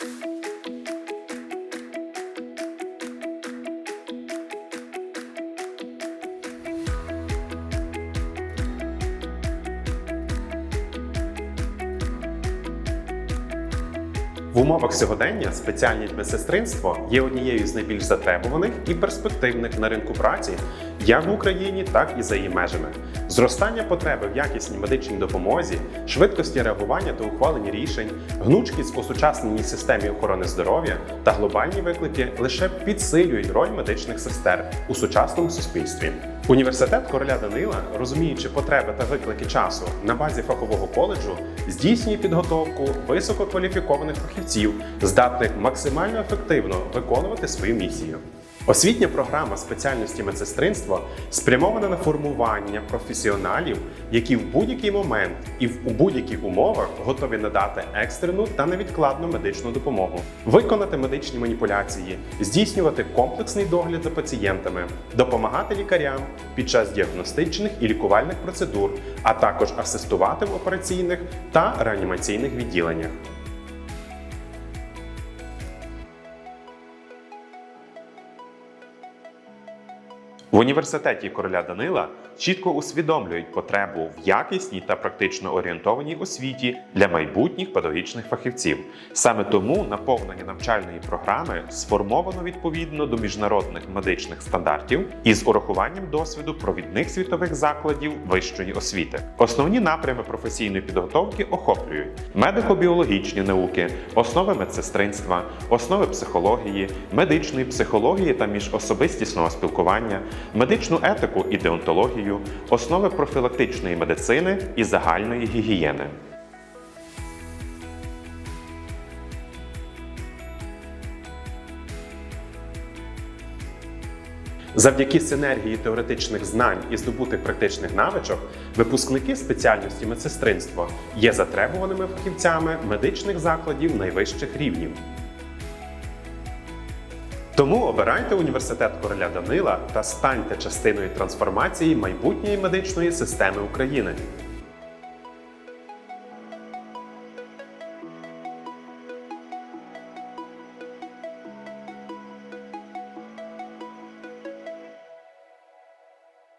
Thank you. В умовах сьогодення спеціальність медсестринство є однією з найбільш затребуваних і перспективних на ринку праці як в Україні, так і за її межами. Зростання потреби в якісній медичній допомозі, швидкості реагування та ухвалення рішень, гнучкість у сучасненій системі охорони здоров'я та глобальні виклики лише підсилюють роль медичних сестер у сучасному суспільстві. Університет короля Данила, розуміючи потреби та виклики часу на базі фахового коледжу, здійснює підготовку висококваліфікованих фахівців, здатних максимально ефективно виконувати свою місію. Освітня програма спеціальності медсестринства спрямована на формування професіоналів, які в будь-який момент і в будь-яких умовах готові надати екстрену та невідкладну медичну допомогу, виконати медичні маніпуляції, здійснювати комплексний догляд за пацієнтами, допомагати лікарям під час діагностичних і лікувальних процедур, а також асистувати в операційних та реанімаційних відділеннях. В університеті короля Данила чітко усвідомлюють потребу в якісній та практично орієнтованій освіті для майбутніх педагогічних фахівців. Саме тому наповнення навчальної програми сформовано відповідно до міжнародних медичних стандартів із урахуванням досвіду провідних світових закладів вищої освіти. Основні напрями професійної підготовки охоплюють медико-біологічні науки, основи медсестринства, основи психології, медичної психології та міжособистісного спілкування, медичну етику і деонтологію, основи профілактичної медицини і загальної гігієни. Завдяки синергії теоретичних знань і здобутих практичних навичок, випускники спеціальності медсестринства є затребуваними фахівцями медичних закладів найвищих рівнів. Тому обирайте університет короля Данила та станьте частиною трансформації майбутньої медичної системи України.